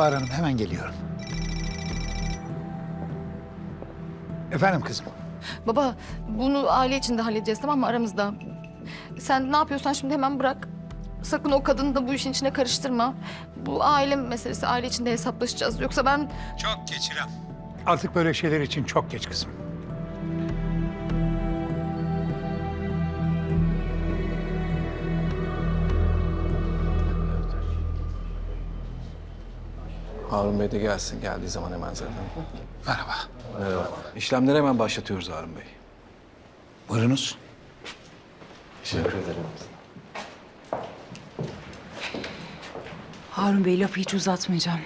Bahar Hanım hemen geliyorum. Efendim kızım. Baba bunu aile içinde halledeceğiz tamam mı aramızda? Sen ne yapıyorsan şimdi hemen bırak. Sakın o kadını da bu işin içine karıştırma. Bu aile meselesi, aile içinde hesaplaşacağız. Yoksa ben Çok geç İrem. Artık böyle şeyler için çok geç kızım. Harun Bey de gelsin. Geldiği zaman hemen zaten. Merhaba. Merhaba. İşlemleri hemen başlatıyoruz Harun Bey. Buyurunuz. Teşekkür ederim. Harun Bey lafı hiç uzatmayacağım.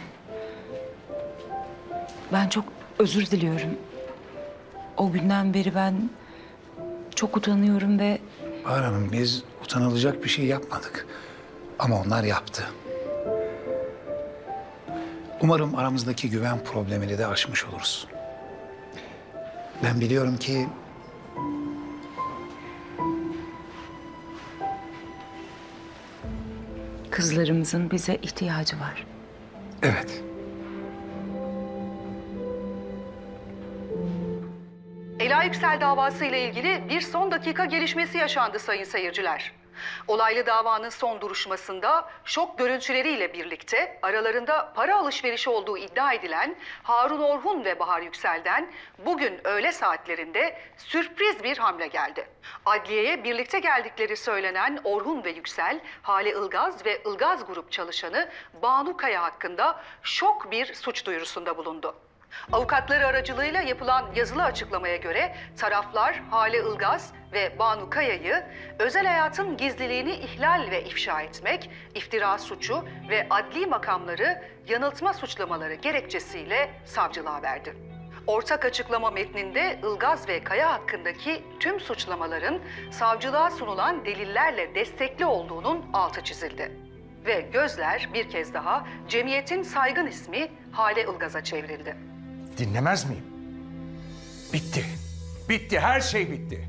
Ben çok özür diliyorum. O günden beri ben çok utanıyorum ve Bahar Hanım biz utanılacak bir şey yapmadık. Ama onlar yaptı. Umarım aramızdaki güven problemini de aşmış oluruz. Ben biliyorum ki kızlarımızın bize ihtiyacı var. evet Ela Yüksel davası ile ilgili bir son dakika gelişmesi yaşandı sayın seyirciler. Olaylı davanın son duruşmasında şok görüntüleriyle birlikte aralarında para alışverişi olduğu iddia edilen Harun Orhun ve Bahar Yüksel'den bugün öğle saatlerinde sürpriz bir hamle geldi. Adliyeye birlikte geldikleri söylenen Orhun ve Yüksel, Hale Ilgaz ve Ilgaz Grup çalışanı Banu Kaya hakkında şok bir suç duyurusunda bulundu. Avukatları aracılığıyla yapılan yazılı açıklamaya göre taraflar Hale Ilgaz ve Banu Kaya'yı özel hayatın gizliliğini ihlal ve ifşa etmek, iftira suçu ve adli makamları yanıltma suçlamaları gerekçesiyle savcılığa verdi. Ortak açıklama metninde Ilgaz ve Kaya hakkındaki tüm suçlamaların savcılığa sunulan delillerle destekli olduğunun altı çizildi. Ve gözler bir kez daha cemiyetin saygın ismi Hale Ilgaz'a çevrildi. Dinlemez miyim? Bitti. Bitti, her şey bitti.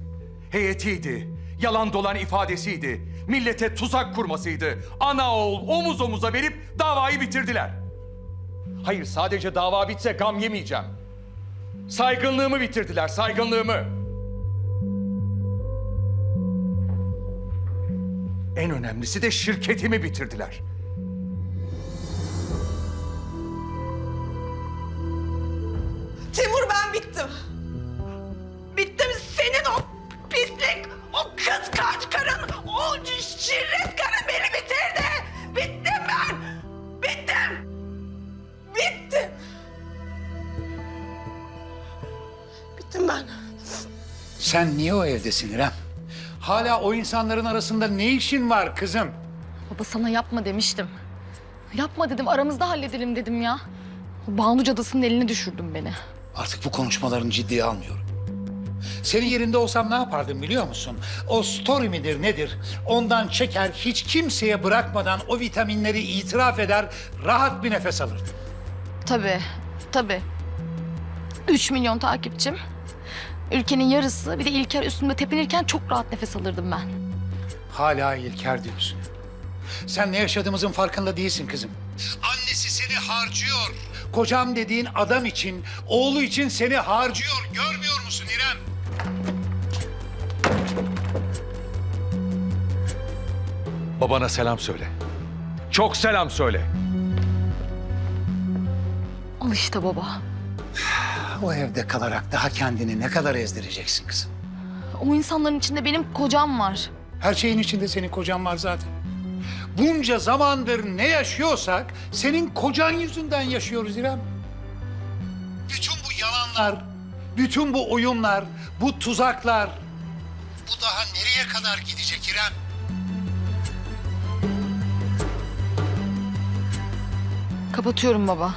Heyetiydi, yalan dolan ifadesiydi, millete tuzak kurmasıydı. Ana oğul omuz omuza verip davayı bitirdiler. Hayır, sadece dava bitse gam yemeyeceğim. Saygınlığımı bitirdiler, saygınlığımı. En önemlisi de şirketimi bitirdiler. Sen niye o evdesin İrem? Hala o insanların arasında ne işin var kızım? baba sana yapma demiştim. Yapma dedim aramızda halledelim dedim ya. O Banu cadısının eline düşürdün beni. Artık bu konuşmalarını ciddiye almıyorum. Senin yerinde olsam ne yapardım biliyor musun? O story midir nedir? Ondan çeker, hiç kimseye bırakmadan o vitaminleri itiraf eder, rahat bir nefes alırdım. Tabii, tabii. Üç milyon takipçim. Ülkenin yarısı bir de İlker üstümde tepinirken çok rahat nefes alırdım ben. Hala İlker diyorsun. Sen ne yaşadığımızın farkında değilsin kızım. Annesi seni harcıyor. Kocam dediğin adam için, oğlu için seni harcıyor. Görmüyor musun İrem? Babana selam söyle. Çok selam söyle. Al işte baba. O evde kalarak daha kendini ne kadar ezdireceksin kızım? O insanların içinde benim kocam var. Her şeyin içinde senin kocan var zaten. Bunca zamandır ne yaşıyorsak senin kocan yüzünden yaşıyoruz İrem. Bütün bu yalanlar, bütün bu oyunlar, bu tuzaklar bu daha nereye kadar gidecek İrem? Kapatıyorum baba.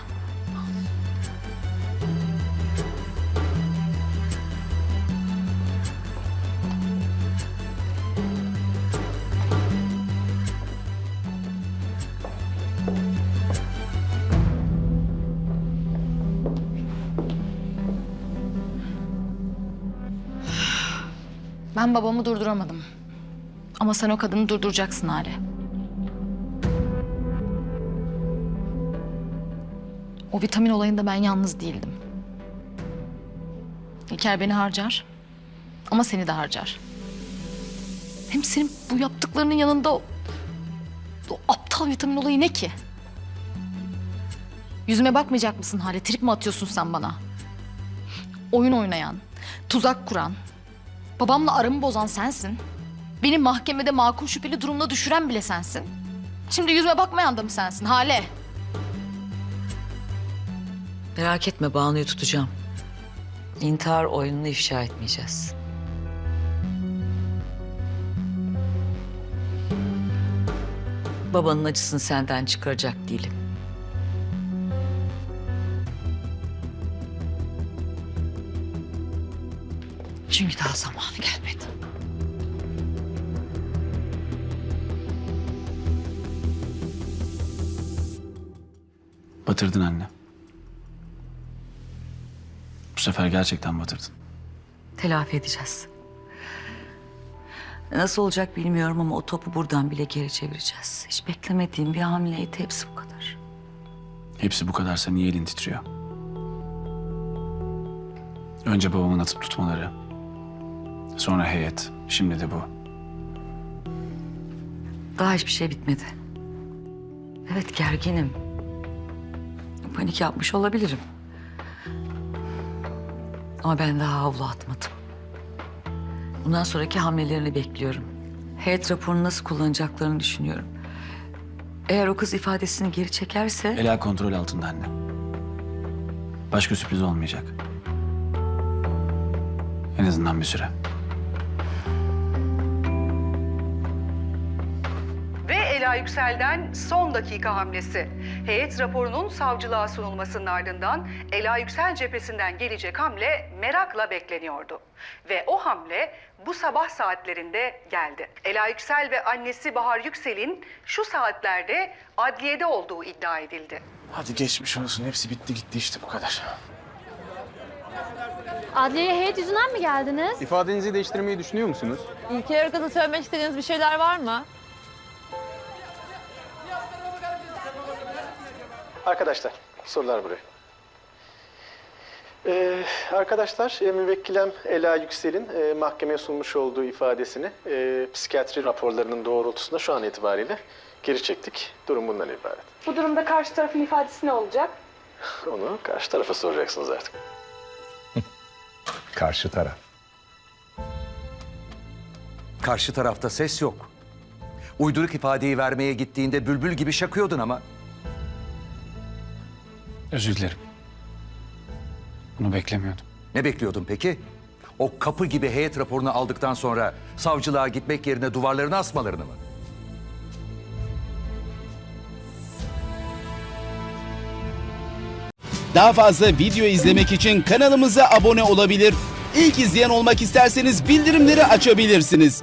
Ben babamı durduramadım. Ama sen o kadını durduracaksın Hale. O vitamin olayında ben yalnız değildim. İlker beni harcar. Ama seni de harcar. Hem senin bu yaptıklarının yanında o, o aptal vitamin olayı ne ki? Yüzüme bakmayacak mısın Hale? Trip mi atıyorsun sen bana? Oyun oynayan, tuzak kuran, babamla aramı bozan sensin. Beni mahkemede makul şüpheli durumuna düşüren bile sensin. Şimdi yüzüme bakmayan da mı sensin Hale? Merak etme Banu'yu tutacağım. İntihar oyununu ifşa etmeyeceğiz. Babanın acısını senden çıkaracak değilim. Çünkü daha zamanı gelmedi. Batırdın anne. Bu sefer gerçekten batırdın. Telafi edeceğiz. Nasıl olacak bilmiyorum ama o topu buradan bile geri çevireceğiz. Hiç beklemediğim bir hamleydi. Hepsi bu kadar. Hepsi bu kadarsa niye elin titriyor? Önce babamın atıp tutmaları. Sonra heyet. Şimdi de bu. Daha hiçbir şey bitmedi. Evet gerginim. Panik yapmış olabilirim. Ama ben daha havlu atmadım. Bundan sonraki hamlelerini bekliyorum. Heyet raporunu nasıl kullanacaklarını düşünüyorum. Eğer o kız ifadesini geri çekerse... Ela kontrol altında anne. Başka sürpriz olmayacak. En azından bir süre. Ela Yüksel'den son dakika hamlesi. Heyet raporunun savcılığa sunulmasının ardından Ela Yüksel cephesinden gelecek hamle merakla bekleniyordu. Ve o hamle bu sabah saatlerinde geldi. Ela Yüksel ve annesi Bahar Yüksel'in şu saatlerde adliyede olduğu iddia edildi. Hadi geçmiş olsun. Hepsi bitti gitti işte bu kadar. Adliyeye heyet yüzünden mi geldiniz? İfadenizi değiştirmeyi düşünüyor musunuz? İlker hakkında söylemek istediğiniz bir şeyler var mı? Arkadaşlar, sorular buraya. Ee, arkadaşlar, e, müvekkilem Ela Yüksel'in e, mahkemeye sunmuş olduğu ifadesini e, psikiyatri raporlarının doğrultusunda şu an itibariyle geri çektik. Durum bundan ibaret. Bu durumda karşı tarafın ifadesi ne olacak? Onu karşı tarafa soracaksınız artık. Karşı taraf. Karşı tarafta ses yok. Uyduruk ifadeyi vermeye gittiğinde bülbül gibi şakıyordun ama. Özür dilerim. Bunu beklemiyordum. Ne bekliyordun peki? O kapı gibi heyet raporunu aldıktan sonra savcılığa gitmek yerine duvarlarını asmalarını mı? Daha fazla video izlemek için kanalımıza abone olabilir. İlk izleyen olmak isterseniz bildirimleri açabilirsiniz.